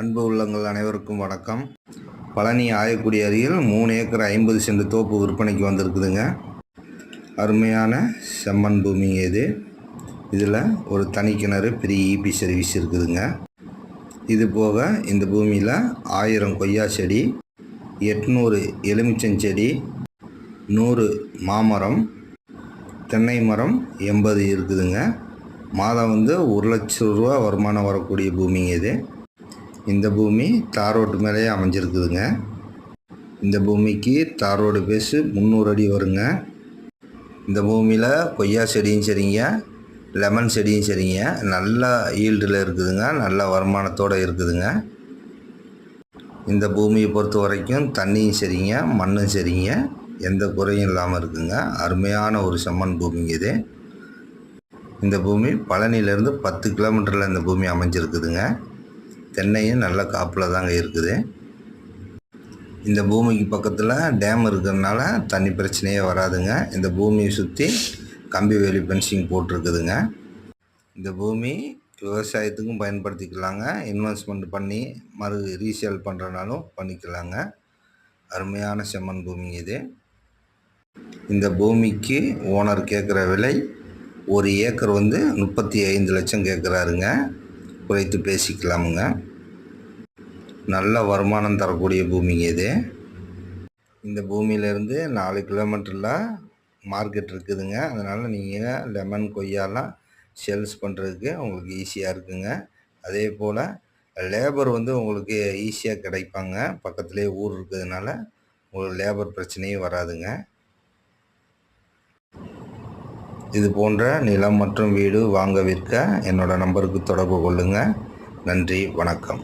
அன்பு உள்ளங்கள் அனைவருக்கும் வணக்கம். பழனி ஆயக்குடி அருகில் மூணு ஏக்கர் ஐம்பது சென்ட் தோப்பு விற்பனைக்கு வந்திருக்குதுங்க. அருமையான செம்மண் பூமிங்க இது. இதில் ஒரு தனி கிணறு பெரிய இபி சர்வீஸ் இருக்குதுங்க. இது போக இந்த பூமியில் ஆயிரம் கொய்யா செடி எட்நூறு எலுமிச்சஞ்செடி நூறு மாமரம் தென்னை மரம் எண்பது இருக்குதுங்க. மாதம் வந்து ஒரு லட்ச ரூபா வருமானம் வரக்கூடிய பூமிங்க இது. இந்த பூமி தார் ரோட்டு மேலேயே அமைஞ்சிருக்குதுங்க. இந்த பூமிக்கு தார் ரோடு பேஸு முந்நூறு அடி வருங்க. இந்த பூமியில் கொய்யா செடியும் சரிங்க லெமன் செடியும் சரிங்க. நல்ல ஈல்டில் இருக்குதுங்க நல்ல வருமானத்தோடு இருக்குதுங்க. இந்த பூமியை பொறுத்த வரைக்கும் தண்ணியும் சரிங்க மண்ணும் சரிங்க. எந்த குறையும் இல்லாமல் இருக்குங்க. அருமையான ஒரு செம்மண் பூமிங்க இது. இந்த பூமி பழனியிலேருந்து பத்து கிலோமீட்டரில் இந்த பூமி அமைஞ்சிருக்குதுங்க. தென்னையும் நல்ல காப்பில் தாங்க இருக்குது. இந்த பூமிக்கு பக்கத்தில் டேம் இருக்கிறதுனால தண்ணி பிரச்சனையே வராதுங்க. இந்த பூமியை சுற்றி கம்பி வேலி ஃபென்சிங் போட்டிருக்குதுங்க. இந்த பூமி விவசாயத்துக்கும் பயன்படுத்திக்கலாங்க. இன்வெஸ்ட்மெண்ட் பண்ணி மறு ரீசேல் பண்ணுறனாலும் பண்ணிக்கலாங்க. அருமையான செம்மண் பூமி இது. இந்த பூமிக்கு ஓனர் கேட்குற விலை ஒரு ஏக்கர் வந்து முப்பத்தி ஐந்து லட்சம் கேட்குறாருங்க குறைத்து பேசிக்கலாமுங்க. நல்ல வருமானம் தரக்கூடிய பூமிங்க இது. இந்த பூமியிலேருந்து நாலு கிலோமீட்டரில் மார்க்கெட் இருக்குதுங்க. அதனால் நீங்கள் லெமன் கொய்யாலாம் சேல்ஸ் பண்ணுறதுக்கு உங்களுக்கு ஈஸியாக இருக்குங்க. அதே போல் லேபர் வந்து உங்களுக்கு ஈஸியாக கிடைப்பாங்க. பக்கத்துலேயே ஊர் இருக்கிறதுனால உங்களுக்கு லேபர் பிரச்சனையும் வராதுங்க. இது போன்ற நிலம் மற்றும் வீடு வாங்க விற்க என்னோடய நம்பருக்கு தொடர்பு கொள்ளுங்கள் நன்றி வணக்கம்.